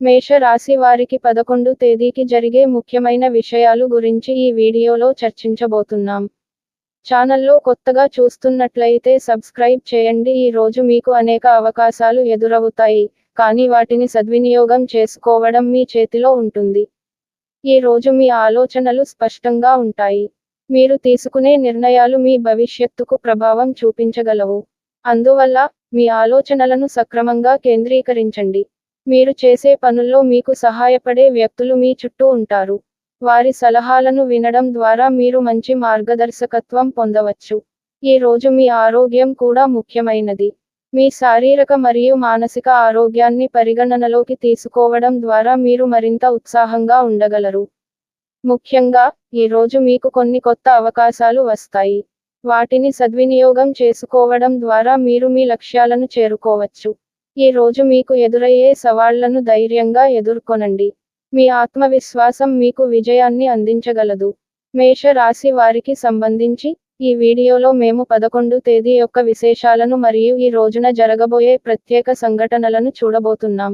మేష రాశి వారికి పదకొండు తేదీకి జరిగే ముఖ్యమైన విషయాలు గురించి ఈ వీడియోలో చర్చించబోతున్నాం. ఛానల్లో కొత్తగా చూస్తున్నట్లయితే సబ్స్క్రైబ్ చేయండి. ఈ రోజు మీకు అనేక అవకాశాలు ఎదురవుతాయి కానీ వాటిని సద్వినియోగం చేసుకోవడం మీ చేతిలో ఉంటుంది. ఈ రోజు మీ ఆలోచనలు స్పష్టంగా ఉంటాయి. మీరు తీసుకునే నిర్ణయాలు మీ భవిష్యత్తుకు ప్రభావం చూపించగలవు. అందువల్ల మీ ఆలోచనలను సక్రమంగా కేంద్రీకరించండి. మీరు చేసే పనుల్లో మీకు సహాయపడే వ్యక్తులు మీ చుట్టూ ఉంటారు. వారి సలహాలను వినడం ద్వారా మీరు మంచి మార్గదర్శకత్వం పొందవచ్చు. ఈ రోజు మీ ఆరోగ్యం కూడా ముఖ్యమైనది. మీ శారీరక మరియు మానసిక ఆరోగ్యాన్ని పరిగణనలోకి తీసుకోవడం ద్వారా మీరు మరింత ఉత్సాహంగా ఉండగలరు. ముఖ్యంగా ఈ రోజు మీకు కొన్ని కొత్త అవకాశాలు వస్తాయి. వాటిని సద్వినియోగం చేసుకోవడం ద్వారా మీరు మీ లక్ష్యాలను చేరుకోవచ్చు. ఈ రోజు మీకు ఎదురయ్యే సవాళ్ళను ధైర్యంగా ఎదుర్కొనండి. మీ ఆత్మవిశ్వాసం మీకు విజయాన్ని అందించగలదు. మేష రాశి వారికి సంబంధించి ఈ వీడియోలో మేము పదకొండు తేదీ యొక్క విశేషాలను మరియు ఈ రోజున జరగబోయే ప్రత్యేక సంఘటనలను చూడబోతున్నాం.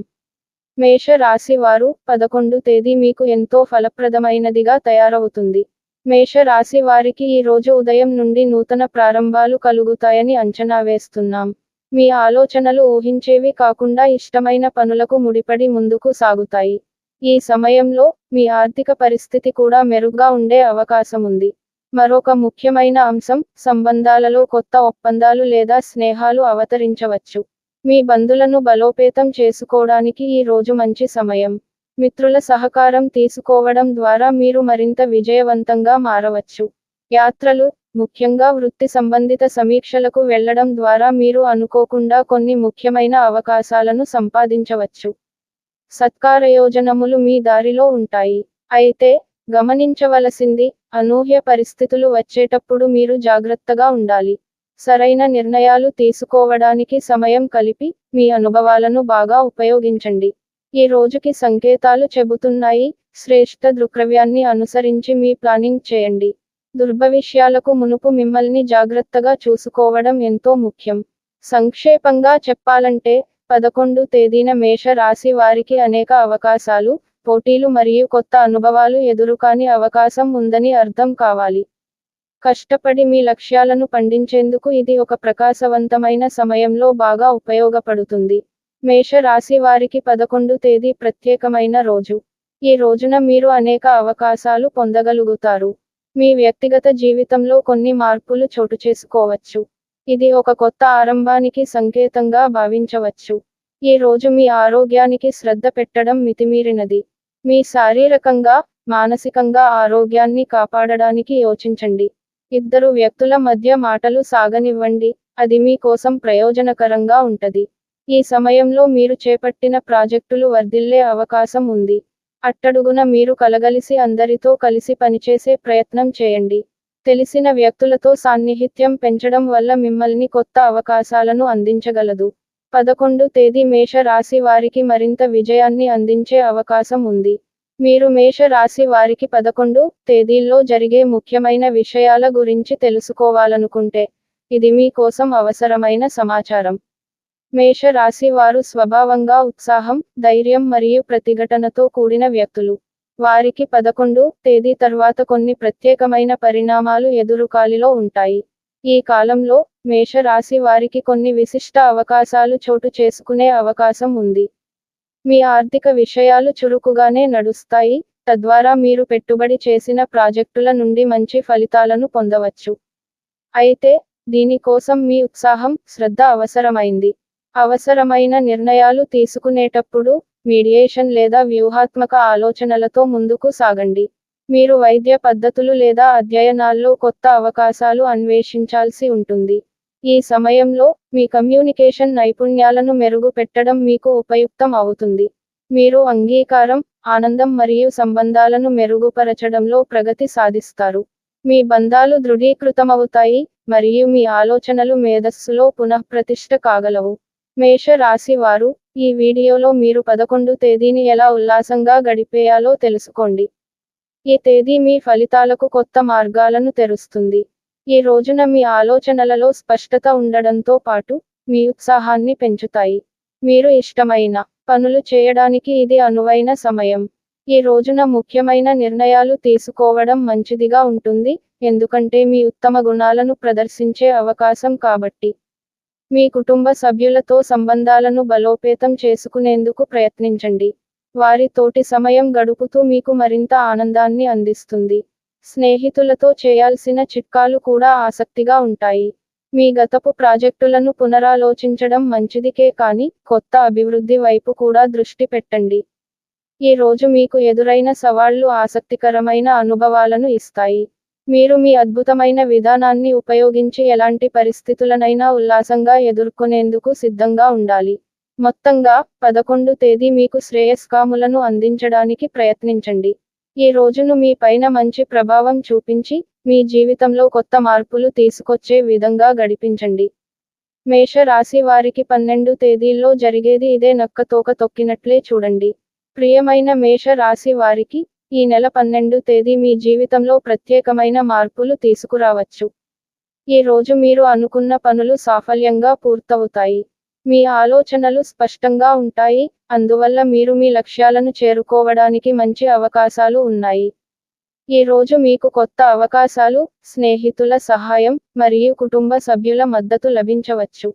మేష రాశి వారు పదకొండు తేదీ మీకు ఎంతో ఫలప్రదమైనదిగా తయారవుతుంది. మేష రాశి వారికి ఈ రోజు ఉదయం నుండి నూతన ప్రారంభాలు కలుగుతాయని అంచనా వేస్తున్నాం. మీ ఆలోచనలు ఊహించేవి కాకుండా ఇష్టమైన పనులకు ముడిపడి ముందుకు సాగుతాయి. ఈ సమయంలో మీ ఆర్థిక పరిస్థితి కూడా మెరుగ్గా ఉండే అవకాశం ఉంది. మరొక ముఖ్యమైన అంశం సంబంధాలలో కొత్త ఒప్పందాలు లేదా స్నేహాలు అవతరించవచ్చు. మీ బంధులను బలోపేతం చేసుకోవడానికి ఈ రోజు మంచి సమయం. మిత్రుల సహకారం తీసుకోవడం ద్వారా మీరు మరింత విజయవంతంగా మారవచ్చు. యాత్రలు ముఖ్యంగా వృత్తి సంబంధిత సమీక్షలకు వెళ్ళడం ద్వారా మీరు అనుకోకుండా కొన్ని ముఖ్యమైన అవకాశాలను సంపాదించవచ్చు. సత్కారయోజనములు మీ దారిలో ఉంటాయి. అయితే గమనించవలసింది అనూహ్య పరిస్థితులు వచ్చేటప్పుడు మీరు జాగ్రత్తగా ఉండాలి. సరైన నిర్ణయాలు తీసుకోవడానికి సమయం కలిపి మీ అనుభవాలను బాగా ఉపయోగించండి. ఈ రోజుకి సంకేతాలు చెబుతున్నాయి. శ్రేష్ఠ దృక్రవ్యాన్ని అనుసరించి మీ ప్లానింగ్ చేయండి. దుర్భవిష్యాలకు మునుపు మిమ్మల్ని జాగ్రత్తగా చూసుకోవడం ఎంతో ముఖ్యం. సంక్షేపంగా చెప్పాలంటే పదకొండు తేదీన మేష రాశి వారికి అనేక అవకాశాలు పోటీలు మరియు కొత్త అనుభవాలు ఎదురుకాని అవకాశం ఉందని అర్థం కావాలి. కష్టపడి మీ లక్ష్యాలను పండించేందుకు ఇది ఒక ప్రకాశవంతమైన సమయంలో బాగా ఉపయోగపడుతుంది. మేష రాశి వారికి పదకొండు తేదీ ప్రత్యేకమైన రోజు. ఈ రోజున మీరు అనేక అవకాశాలు పొందగలుగుతారు. మీ వ్యక్తిగత జీవితంలో కొన్ని మార్పులు చోటు చేసుకోవచ్చు. ఇది ఒక కొత్త ఆరంభానికి సంకేతంగా భావించవచ్చు. ఈ రోజు మీ ఆరోగ్యానికి శ్రద్ధ పెట్టడం మితిమీరినది. మీ శారీరకంగా మానసికంగా ఆరోగ్యాన్ని కాపాడడానికి యోచించండి. ఇద్దరు వ్యక్తుల మధ్య మాటలు సాగనివ్వండి. అది మీ కోసం ప్రయోజనకరంగా ఉంటది. ఈ సమయంలో మీరు చేపట్టిన ప్రాజెక్టులు వర్ధిల్లే అవకాశం ఉంది. అట్టడుగున మీరు కలగలిసి అందరితో కలిసి పనిచేసే ప్రయత్నం చేయండి. తెలిసిన వ్యక్తులతో సాన్నిహిత్యం పెంచడం వల్ల మిమ్మల్ని కొత్త అవకాశాలను అందించగలదు. పదకొండు తేదీ మేష రాశి వారికి మరింత విజయాన్ని అందించే అవకాశం ఉంది. మీరు మేష రాశి వారికి పదకొండు తేదీల్లో జరిగే ముఖ్యమైన విషయాల గురించి తెలుసుకోవాలనుకుంటే ఇది మీ కోసం అవసరమైన సమాచారం. మేష రాశి వారు స్వభావంగా ఉత్సాహం ధైర్యం మరియు ప్రతిఘటనతో కూడిన వ్యక్తులు. వారికి పదకొండు తేదీ తర్వాత కొన్ని ప్రత్యేకమైన పరిణామాలు ఎదురుకాలిలో ఉంటాయి. ఈ కాలంలో మేష రాశి వారికి కొన్ని విశిష్ట అవకాశాలు చోటు చేసుకునే అవకాశం ఉంది. మీ ఆర్థిక విషయాలు చురుకుగానే నడుస్తాయి తద్వారా మీరు పెట్టుబడి చేసిన ప్రాజెక్టుల నుండి మంచి ఫలితాలను పొందవచ్చు. అయితే దీనికోసం మీ ఉత్సాహం శ్రద్ధ అవసరమైంది. అవసరమైన నిర్ణయాలు తీసుకునేటప్పుడు మీడియేషన్ లేదా వ్యూహాత్మక ఆలోచనలతో ముందుకు సాగండి. మీరు వైద్య పద్ధతులు లేదా అధ్యయనాల్లో కొత్త అవకాశాలు అన్వేషించాల్సి ఉంటుంది. ఈ సమయంలో మీ కమ్యూనికేషన్ నైపుణ్యాలను మెరుగుపెట్టడం మీకు ఉపయుక్తం అవుతుంది. మీరు అంగీకారం ఆనందం మరియు సంబంధాలను మెరుగుపరచడంలో ప్రగతి సాధిస్తారు. మీ బంధాలు దృఢీకృతమవుతాయి మరియు మీ ఆలోచనలు మేధస్సులో పునఃప్రతిష్ట కాగలవు. మేషరాశి వారు ఈ వీడియోలో మీరు పదకొండు తేదీని ఎలా ఉల్లాసంగా గడిపేయాలో తెలుసుకోండి. ఈ తేదీ మీ ఫలితాలకు కొత్త మార్గాలను తెరుస్తుంది. ఈ రోజున మీ ఆలోచనలలో స్పష్టత ఉండడంతో పాటు మీ ఉత్సాహాన్ని పెంచుతాయి. మీరు ఇష్టమైన పనులు చేయడానికి ఇది అనువైన సమయం. ఈ రోజున ముఖ్యమైన నిర్ణయాలు తీసుకోవడం మంచిదిగా ఉంటుంది ఎందుకంటే మీ ఉత్తమ గుణాలను ప్రదర్శించే అవకాశం కాబట్టి. మీ కుటుంబ సభ్యులతో సంబంధాలను బలోపేతం చేసుకునేందుకు ప్రయత్నించండి. వారి తోటి సమయం గడుపుతూ మీకు మరింత ఆనందాన్ని అందిస్తుంది. స్నేహితులతో చేయాల్సిన చిట్కాలు కూడా ఆసక్తిగా ఉంటాయి. మీ గతపు ప్రాజెక్టులను పునరాలోచించడం మంచిదికే కానీ కొత్త అభివృద్ధి వైపు కూడా దృష్టి పెట్టండి. ఈ రోజు మీకు ఎదురైన సవాళ్ళు ఆసక్తికరమైన అనుభవాలను ఇస్తాయి. మీరు మీ అద్భుతమైన విధానాన్ని ఉపయోగించి ఎలాంటి పరిస్థితులనైనా ఉల్లాసంగా ఎదుర్కొనేందుకు సిద్ధంగా ఉండాలి. మొత్తంగా పదకొండు తేదీ మీకు శ్రేయస్కాములను అందించడానికి ప్రయత్నించండి. ఈ రోజును మీ పైన మంచి ప్రభావం చూపించి మీ జీవితంలో కొత్త మార్పులు తీసుకొచ్చే విధంగా గడిపించండి. మేష రాశి వారికి పన్నెండు తేదీల్లో జరిగేది ఇదే నక్కతోక తొక్కినట్లే చూడండి. ప్రియమైన మేష రాశి వారికి ఈ నెల పన్నెండు తేదీ మీ జీవితంలో ప్రత్యేకమైన మార్పులు తీసుకురావచ్చు. ఈ రోజు మీరు అనుకున్న పనులు సాఫల్యంగా పూర్తవుతాయి. మీ ఆలోచనలు స్పష్టంగా ఉంటాయి అందువల్ల మీరు మీ లక్ష్యాలను చేరుకోవడానికి మంచి అవకాశాలు ఉన్నాయి. ఈ రోజు మీకు కొత్త అవకాశాలు స్నేహితుల సహాయం మరియు కుటుంబ సభ్యుల మద్దతు లభించవచ్చు.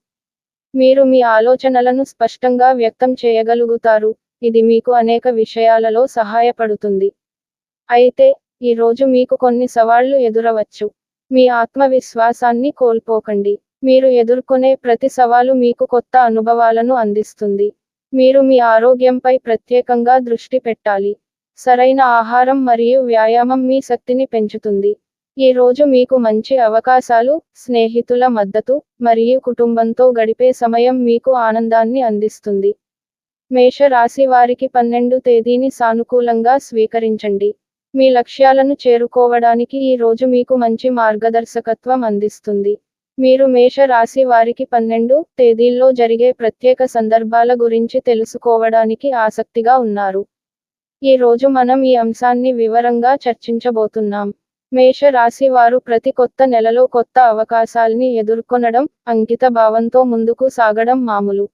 మీరు మీ ఆలోచనలను స్పష్టంగా వ్యక్తం చేయగలుగుతారు. ఇది మీకు అనేక విషయాలలో సహాయపడుతుంది. అయితే ఈ రోజు మీకు కొన్ని సవాళ్ళు ఎదురవచ్చు. మీ ఆత్మవిశ్వాసాన్ని కోల్పోకండి. మీరు ఎదుర్కొనే ప్రతి సవాలు మీకు కొత్త అనుభవాలను అందిస్తుంది. మీరు మీ ఆరోగ్యంపై ప్రత్యేకంగా దృష్టి పెట్టాలి. సరైన ఆహారం మరియు వ్యాయామం మీ శక్తిని పెంచుతుంది. ఈ రోజు మీకు మంచి అవకాశాలు స్నేహితుల మద్దతు మరియు కుటుంబంతో గడిపే సమయం మీకు ఆనందాన్ని అందిస్తుంది. మేష రాశి వారికి పన్నెండు తేదీని సానుకూలంగా స్వీకరించండి. మీ లక్ష్యాలను చేరుకోవడానికి ఈ రోజు మీకు మంచి మార్గదర్శకత్వం అందిస్తుంది. మీరు మేష రాశి వారికి పన్నెండు తేదీల్లో జరిగే ప్రత్యేక సందర్భాల గురించి తెలుసుకోవడానికి ఆసక్తిగా ఉన్నారు. ఈ రోజు మనం ఈ అంశాన్ని వివరంగా చర్చించబోతున్నాం. మేష రాశి వారు ప్రతి కొత్త నెలలో కొత్త అవకాశాల్ని ఎదుర్కొనడం అంకిత భావంతో ముందుకు సాగడం మామూలు.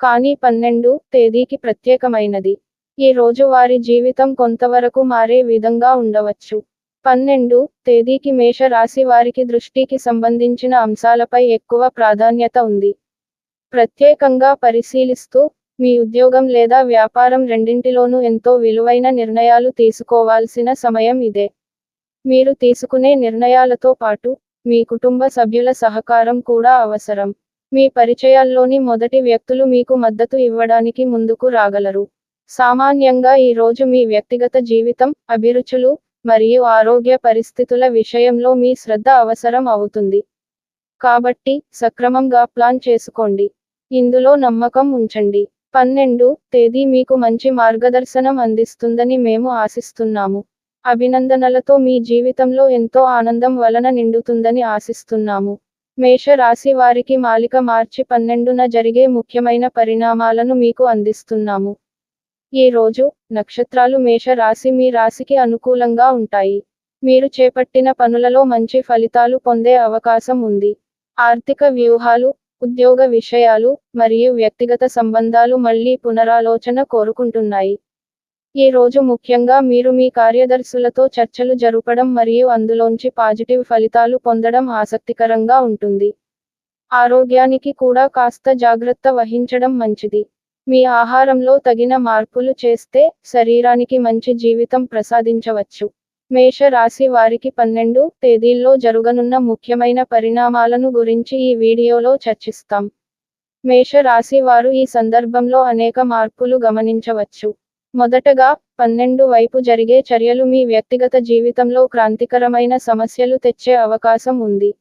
కానీ పన్నెండు తేదీకి ప్రత్యేకమైనది. ఈ రోజు వారి జీవితం కొంతవరకు మారే విధంగా ఉండవచ్చు. పన్నెండు తేదీకి మేష రాశి వారికి దృష్టికి సంబంధించిన అంశాలపై ఎక్కువ ప్రాధాన్యత ఉంది. ప్రత్యేకంగా పరిశీలిస్తూ మీ ఉద్యోగం లేదా వ్యాపారం రెండింటిలోనూ ఎంతో విలువైన నిర్ణయాలు తీసుకోవాల్సిన సమయం ఇదే. మీరు తీసుకునే నిర్ణయాలతో పాటు మీ కుటుంబ సభ్యుల సహకారం కూడా అవసరం. మీ పరిచయాల్లోని మొదటి వ్యక్తులు మీకు మద్దతు ఇవ్వడానికి ముందుకు రాగలరు. సామాన్యంగా ఈ రోజు మీ వ్యక్తిగత జీవితం అభిరుచులు మరియు ఆరోగ్య పరిస్థితుల విషయంలో మీ శ్రద్ధ అవసరం అవుతుంది. కాబట్టి సక్రమంగా ప్లాన్ చేసుకోండి. ఇందులో నమ్మకం ఉంచండి. పన్నెండు తేదీ మీకు మంచి మార్గదర్శనం అందిస్తుందని మేము ఆశిస్తున్నాము. అభినందనలతో మీ జీవితంలో ఎంతో ఆనందం వలన నిండుతుందని ఆశిస్తున్నాము. మేష రాశి వారికి మాలిక మార్చి పన్నెండున జరిగే ముఖ్యమైన పరిణామాలను మీకు అందిస్తున్నాము. ఈ రోజు నక్షత్రాలు మేష రాశి మీ రాశికి అనుకూలంగా ఉంటాయి. మీరు చేపట్టిన పనులలో మంచి ఫలితాలు పొందే అవకాశం ఉంది. ఆర్థిక వ్యూహాలు ఉద్యోగ విషయాలు మరియు వ్యక్తిగత సంబంధాలు మళ్ళీ పునరాలోచన కోరుకుంటున్నాయి. ఈ రోజు ముఖ్యంగా మీరు మీ కార్యదర్శులతో చర్చలు జరపడం మరియు అందులోంచి పాజిటివ్ ఫలితాలు పొందడం ఆసక్తికరంగా ఉంటుంది. ఆరోగ్యానికి కూడా కాస్త జాగ్రత్త వహించడం మంచిది. మీ ఆహారంలో తగిన మార్పులు చేస్తే శరీరానికి మంచి జీవితం ప్రసాదించవచ్చు. మేష రాశి వారికి పన్నెండు తేదీల్లో జరుగనున్న ముఖ్యమైన పరిణామాలను గురించి ఈ వీడియోలో చర్చిస్తాం. మేష రాశి వారు ఈ సందర్భంలో అనేక మార్పులు గమనించవచ్చు. మొదటగా పన్నెండు వైపు జరిగే చర్యలు మీ వ్యక్తిగత జీవితంలో క్రాంతికరమైన సమస్యలు తెచ్చే అవకాశం ఉంది.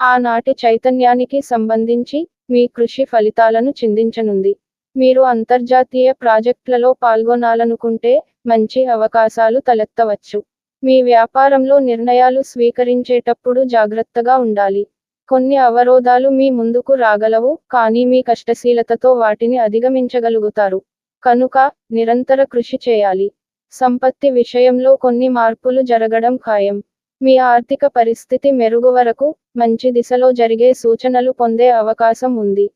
ఆనాటి చైతన్యానికి సంబంధించి మీ కృషి ఫలితాలను చిందించనుంది. మీరు అంతర్జాతీయ ప్రాజెక్టులలో పాల్గొనాలనుకుంటే మంచి అవకాశాలు తలెత్తవచ్చు. మీ వ్యాపారంలో నిర్ణయాలు స్వీకరించేటప్పుడు జాగ్రత్తగా ఉండాలి. కొన్ని అవరోధాలు మీ ముందుకు రాగలవు కానీ మీ కష్టశీలతతో వాటిని అధిగమించగలుగుతారు. కనుక నిరంతర కృషి చేయాలి. సంపత్తి విషయంలో కొన్ని మార్పులు జరగడం ఖాయం. మీ ఆర్థిక పరిస్థితి మెరుగు వరకు మంచి దిశలో జరిగే సూచనలు పొందే అవకాశం ఉంది.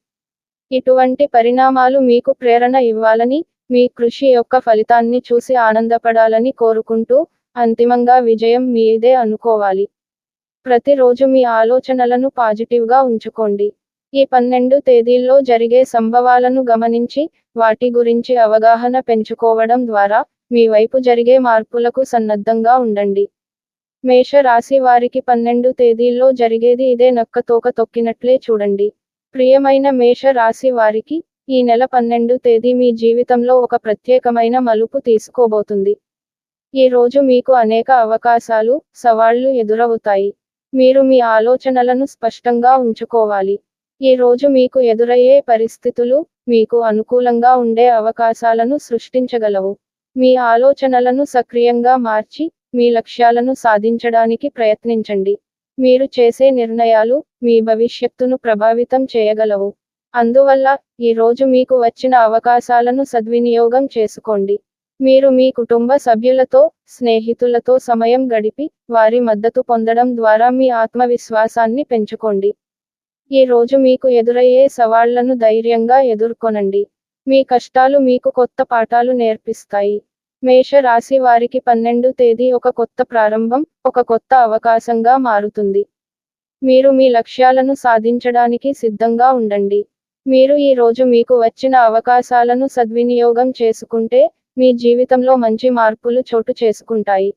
ఇటువంటి పరిణామాలు మీకు ప్రేరణ ఇవ్వాలని మీ కృషి యొక్క ఫలితాన్ని చూసి ఆనందపడాలని కోరుకుంటూ అంతిమంగా విజయం మీదే అనుకోవాలి. ప్రతిరోజు మీ ఆలోచనలను పాజిటివ్గా ఉంచుకోండి. ఈ పన్నెండు తేదీల్లో జరిగే సంభవాలను గమనించి వాటి గురించి అవగాహన పెంచుకోవడం ద్వారా మీ వైపు జరిగే మార్పులకు సన్నద్ధంగా ఉండండి. మేష రాశి వారికి పన్నెండు తేదీల్లో జరిగేది ఇదే నక్క తోక తొక్కినట్లే చూడండి. ప్రియమైన మేష రాశి వారికి ఈ నెల పన్నెండు తేదీ మీ జీవితంలో ఒక ప్రత్యేకమైన మలుపు తీసుకోబోతుంది. ఈ రోజు మీకు అనేక అవకాశాలు సవాళ్ళు ఎదురవుతాయి. మీరు మీ ఆలోచనలను స్పష్టంగా ఉంచుకోవాలి. ఈ రోజు మీకు ఎదురయ్యే పరిస్థితులు మీకు అనుకూలంగా ఉండే అవకాశాలను సృష్టించగలవు. మీ ఆలోచనలను సక్రియంగా మార్చి మీ లక్ష్యాలను సాధించడానికి ప్రయత్నించండి. మీరు చేసే నిర్ణయాలు మీ భవిష్యత్తును ప్రభావితం చేయగలవు. అందువల్ల ఈ రోజు మీకు వచ్చిన అవకాశాలను సద్వినియోగం చేసుకోండి. మీరు మీ కుటుంబ సభ్యులతో స్నేహితులతో సమయం గడిపి వారి మద్దతు పొందడం ద్వారా మీ ఆత్మవిశ్వాసాన్ని పెంచుకోండి. ఈ రోజు మీకు ఎదురయ్యే సవాళ్ళను ధైర్యంగా ఎదుర్కొనండి. మీ కష్టాలు మీకు కొత్త పాఠాలు నేర్పిస్తాయి. మేష రాశి వారికి పన్నెండు తేదీ ఒక కొత్త ప్రారంభం ఒక కొత్త అవకాశంగా మారుతుంది. మీరు మీ లక్ష్యాలను సాధించడానికి సిద్ధంగా ఉండండి. మీరు ఈ రోజు మీకు వచ్చిన అవకాశాలను సద్వినియోగం చేసుకుంటే మీ జీవితంలో మంచి మార్పులు చోటు చేసుకుంటాయి.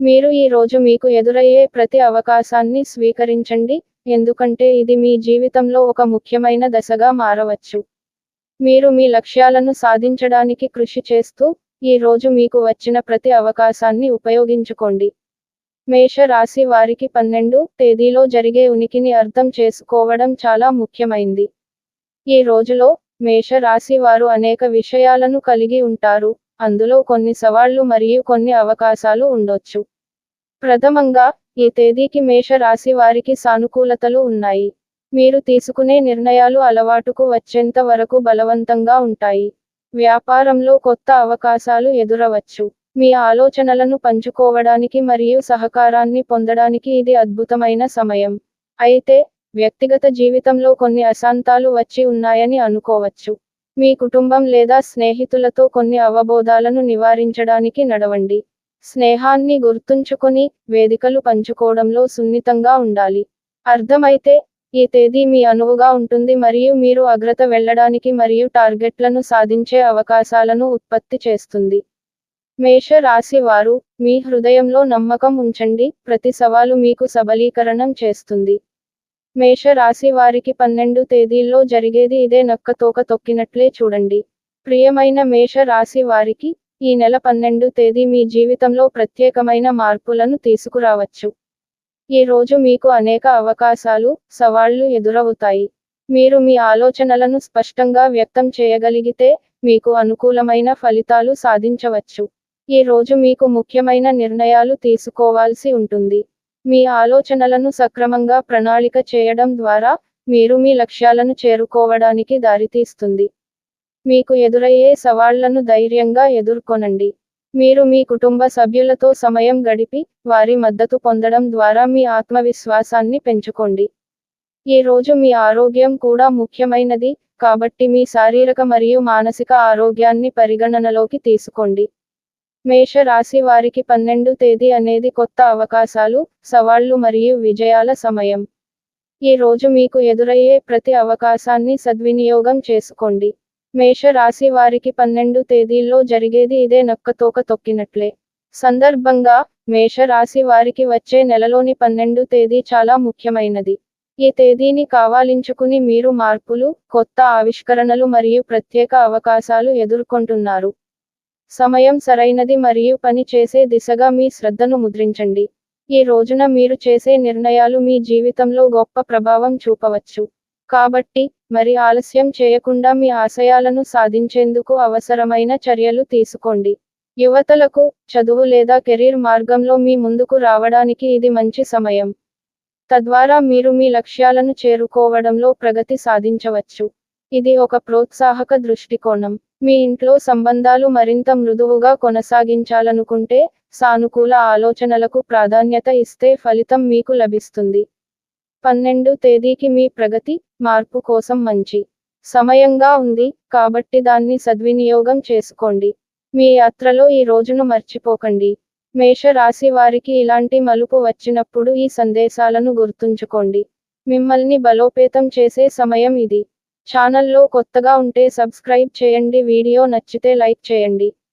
మీరు ఈ రోజు మీకు ఎదురయ్యే ప్రతి అవకాశాన్ని స్వీకరించండి ఎందుకంటే ఇది మీ జీవితంలో ఒక ముఖ్యమైన దశగా మారవచ్చు. మీరు మీ లక్ష్యాలను సాధించడానికి కృషి చేస్తూ ఈ రోజు మీకు వచ్చిన ప్రతి అవకాశాన్ని ఉపయోగించుకోండి. మేష రాశి వారికి పన్నెండు తేదీలో జరిగే ఉనికిని అర్థం చేసుకోవడం చాలా ముఖ్యమైంది. ఈ రోజులో మేష రాశి వారు అనేక విషయాలను కలిగి ఉంటారు. అందులో కొన్ని సవాళ్ళు మరియు కొన్ని అవకాశాలు ఉండొచ్చు. ప్రథమంగా ఈ తేదీకి మేష రాశి వారికి సానుకూలతలు ఉన్నాయి. మీరు తీసుకునే నిర్ణయాలు అలవాటుకు వచ్చేంత వరకు బలవంతంగా ఉంటాయి. వ్యాపారంలో కొత్త అవకాశాలు ఎదురవచ్చు. మీ ఆలోచనలను పంచుకోవడానికి మరియు సహకారాన్ని పొందడానికి ఇది అద్భుతమైన సమయం. అయితే వ్యక్తిగత జీవితంలో కొన్ని అశాంతాలు వచ్చి ఉన్నాయని అనుకోవచ్చు. మీ కుటుంబం లేదా స్నేహితులతో కొన్ని అవబోధాలను నివారించడానికి నడవండి. స్నేహాన్ని గుర్తుంచుకొని వేదికలు పంచుకోవడంలో సున్నితంగా ఉండాలి. అర్థమైతే ఈ తేదీ మీ అనువుగా ఉంటుంది మరియు మీరు అగ్రత వెళ్ళడానికి మరియు టార్గెట్లను సాధించే అవకాశాలను ఉత్పత్తి చేస్తుంది. మేష రాశి వారు మీ హృదయంలో నమ్మకం ఉంచండి ప్రతి సవాలు మీకు సబలీకరణం చేస్తుంది. మేష రాశి వారికి పన్నెండు తేదీల్లో జరిగేది ఇదే నక్క తోక తొక్కినట్లే చూడండి. ప్రియమైన మేష రాశి వారికి ఈ నెల పన్నెండు తేదీ మీ జీవితంలో ప్రత్యేకమైన మార్పులను తీసుకురావచ్చు. ఈ రోజు మీకు అనేక అవకాశాలు సవాళ్ళు ఎదురవుతాయి. మీరు మీ ఆలోచనలను స్పష్టంగా వ్యక్తం చేయగలిగితే మీకు అనుకూలమైన ఫలితాలు సాధించవచ్చు. ఈ రోజు మీకు ముఖ్యమైన నిర్ణయాలు తీసుకోవాల్సి ఉంటుంది. మీ ఆలోచనలను సక్రమంగా ప్రణాళిక చేయడం ద్వారా మీరు మీ లక్ష్యాలను చేరుకోవడానికి దారితీస్తుంది. మీకు ఎదురయ్యే సవాళ్ళను ధైర్యంగా ఎదుర్కొనండి. మీరు మీ కుటుంబ సభ్యులతో సమయం గడిపి వారి మద్దతు పొందడం ద్వారా మీ ఆత్మవిశ్వాసాన్ని పెంచుకోండి. ఈ రోజు మీ ఆరోగ్యం కూడా ముఖ్యమైనది కాబట్టి మీ శారీరక మరియు మానసిక ఆరోగ్యాన్ని పరిగణనలోకి తీసుకోండి. మేష రాశి వారికి పన్నెండు తేదీ అనేది కొత్త అవకాశాలు సవాళ్ళు మరియు విజయాల సమయం. ఈ రోజు మీకు ఎదురయ్యే ప్రతి అవకాశాన్ని సద్వినియోగం చేసుకోండి. మేష రాశి వారికి పన్నెండు తేదీల్లో జరిగేది ఇదే నక్క తోక తొక్కినట్లే. సందర్భంగా మేష రాశి వారికి వచ్చే నెలలోని పన్నెండు తేదీ చాలా ముఖ్యమైనది. ఈ తేదీని కావాలించుకుని మీరు మార్పులు కొత్త ఆవిష్కరణలు మరియు ప్రత్యేక అవకాశాలు ఎదుర్కొంటున్నారు. సమయం సరైనది మరియు పని చేసే దిశగా మీ శ్రద్ధను ముద్రించండి. ఈ రోజున మీరు చేసే నిర్ణయాలు మీ జీవితంలో గొప్ప ప్రభావం చూపవచ్చు. కాబట్టి మరి ఆలస్యం చేయకుండా మీ ఆశయాలను సాధించేందుకు అవసరమైన చర్యలు తీసుకోండి. యువతలకు చదువు లేదా కెరీర్ మార్గంలో మీ ముందుకు రావడానికి ఇది మంచి సమయం. తద్వారా మీరు మీ లక్ష్యాలను చేరుకోవడంలో ప్రగతి సాధించవచ్చు. ఇది ఒక ప్రోత్సాహక దృష్టికోణం. మీ ఇంట్లో సంబంధాలు మరింత మృదువుగా కొనసాగించాలనుకుంటే సానుకూల ఆలోచనలకు ప్రాధాన్యత ఇస్తే ఫలితం మీకు లభిస్తుంది. పన్నెండు తేదీకి మీ ప్రగతి మార్పు కోసం మంచి సమయంగా ఉంది కాబట్టి దాన్ని సద్వినియోగం చేసుకోండి. మీ యాత్రలో ఈ రోజును మర్చిపోకండి. మేష రాశి వారికి ఇలాంటి మలుపు వచ్చినప్పుడు ఈ సందేశాలను గుర్తుంచుకోండి. మిమ్మల్ని బలోపేతం చేసే సమయం ఇది. ఛానల్లో కొత్తగా ఉంటే సబ్స్క్రైబ్ చేయండి వీడియో నచ్చితే లైక్ చేయండి.